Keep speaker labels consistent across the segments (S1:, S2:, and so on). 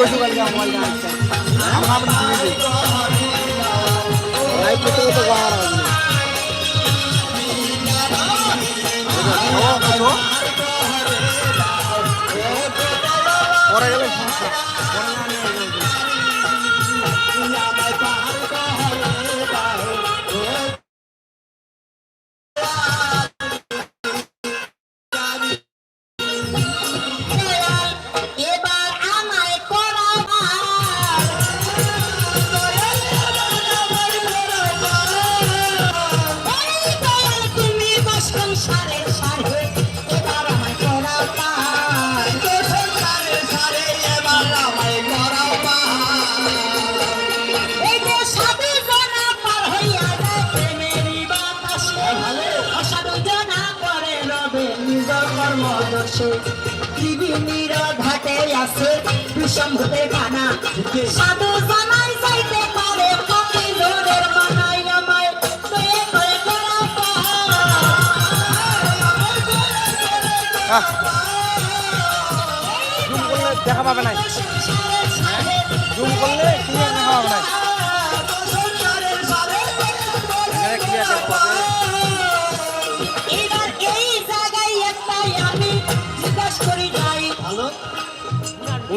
S1: কইছো কালকে আমরা আপনি শুনেছি লাইভ করতে করতে হবে পরে গেলে সমস্যা।
S2: বিষম হতে সাধু জনাই যাইতে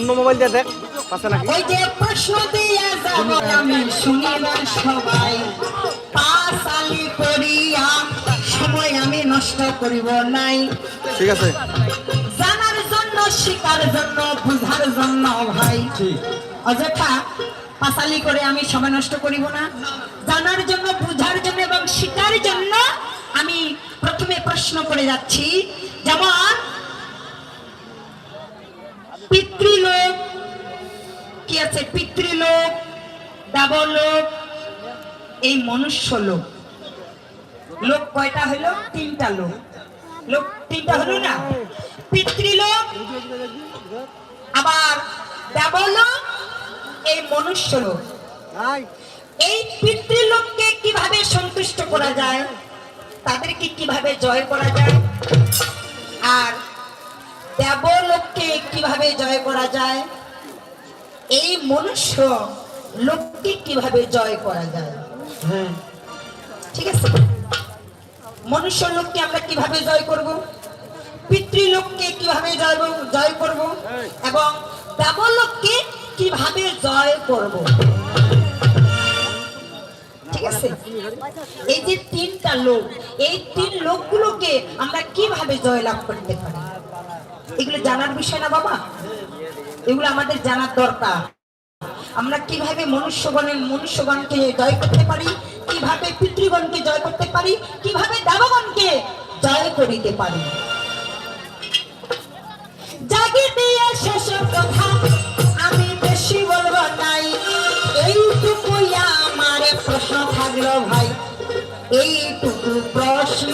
S1: অন্য মোবাইল দিয়ে দেখ পাশে নাকি
S2: ওই যে প্রশ্ন দিয়ে যাব আমি শুনিবার সবাই। পাশালি করিয়া সময় আমি নষ্ট করিব নাই।
S1: ঠিক আছে।
S2: জানার জন্য শিকার জন্য বুঝার জন্য ভাই। অযথা পাশালি করে আমি সময় নষ্ট করিব না। জানার জন্য বুঝার জন্য এবং শিকার জন্য আমি প্রথমে প্রশ্ন করে যাচ্ছি। যেমন পিতৃলোক। কি আছে? পিতৃলোক দেবলোক এই মনুষ্য লোক লোক কয়টা হলো তিনটা লোক। লোক তিনটা হলো না? পিতৃলোক, আবার দেবলোক এই মনুষ্য লোক এই পিতৃলোককে কীভাবে সন্তুষ্ট করা যায়? তাদেরকে কীভাবে জয় করা যায়? আর দেবলোককে কীভাবে জয় করা যায়? এই মনুষ্য লোককে কীভাবে জয় করা যায়?
S1: হ্যাঁ।
S2: ঠিক আছে? মনুষ্য লোককে আমরা কীভাবে জয় করব? পিতৃলোককে কীভাবে জয় জয় করব? এবং দেবলোককে কীভাবে জয় করব? ঠিক আছে? এই যে তিনটা লোক এই তিন লোকগুলোকে আমরা কীভাবে জয়লাভ করতে পারি? এগুলো জানার বিষয় না বাবা। এগুলো আমাদের জানার দরকার। আমরা কীভাবে মনুষ্যগণের মনুষ্যগণকে জয় করতে পারি, কীভাবে পিতৃগণকে জয় করতে পারি, কীভাবে দেবগণকে জয় করিতে পারি। আমি বেশি বলব নাই। এইটুকু আমার প্রশ্ন থাকল ভাই। এইটুকু প্রশ্ন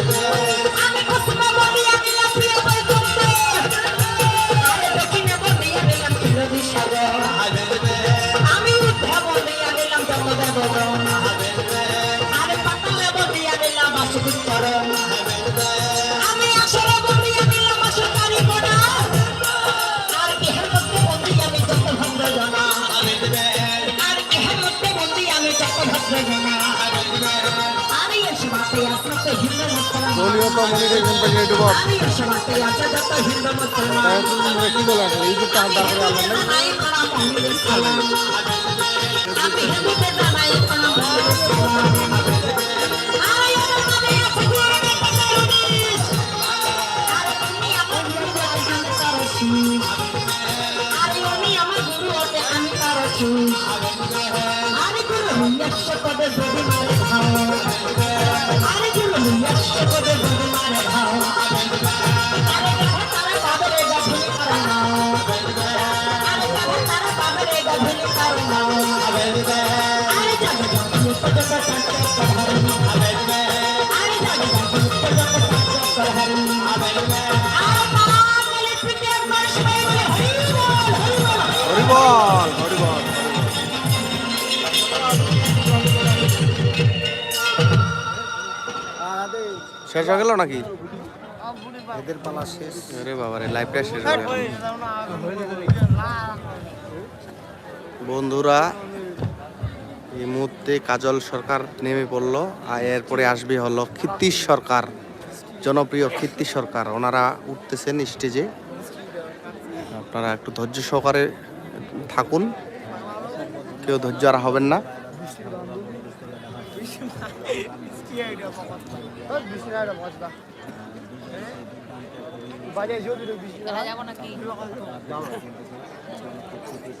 S1: তাই তুমি মনে কি বলে আসলে।
S2: আমি গুরু একশো পদে যদি মারে
S1: শেষ হয়ে গেল নাকি?
S3: এদের পালা শেষ।
S1: আরে বাবারে লাইভটা শেষ হয়ে গেল। বন্ধুরা এই মুহূর্তে কাজল সরকার নেমে পড়ল আর এরপরে আসবে হলো কীর্তিশ সরকার জনপ্রিয় কীর্তি সরকার। ওনারা উঠতেছেন স্টেজে। আপনারা একটু ধৈর্য সহকারে থাকুন। কেউ ধৈর্য আর হবেন না।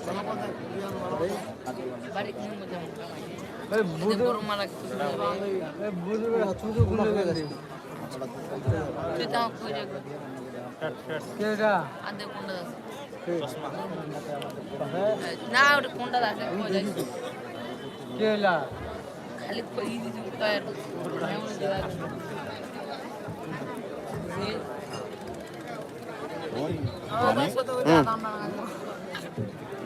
S4: যাব নাকি বাড়ি কিনে মজা গরম মারা তুই তাও কই রাখবি আদে কোনটা না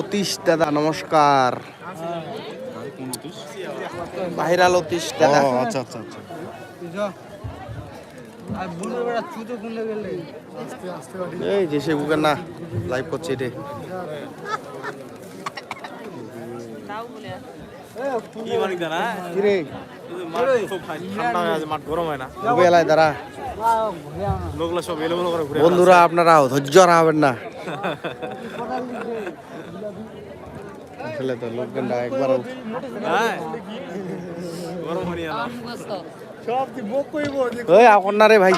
S1: অতীশ দাদা, নমস্কার। ভাইরাল অতীশ দাদা। আচ্ছা আচ্ছা আচ্ছা। এই যে সে বুকের না লাইভ করছে রে বন্ধুরা আপনারা ধৈর্য হারাবেন না। আসলে তো লোকজনটা একবার
S5: হ্যাঁ।
S1: ওই এখন ভাই।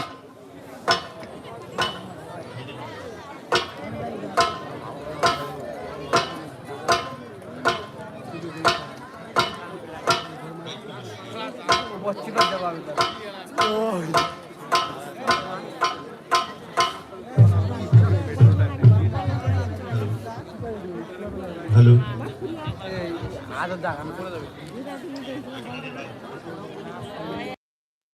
S6: হ্যালো
S3: আদর দেখানো করে দেবে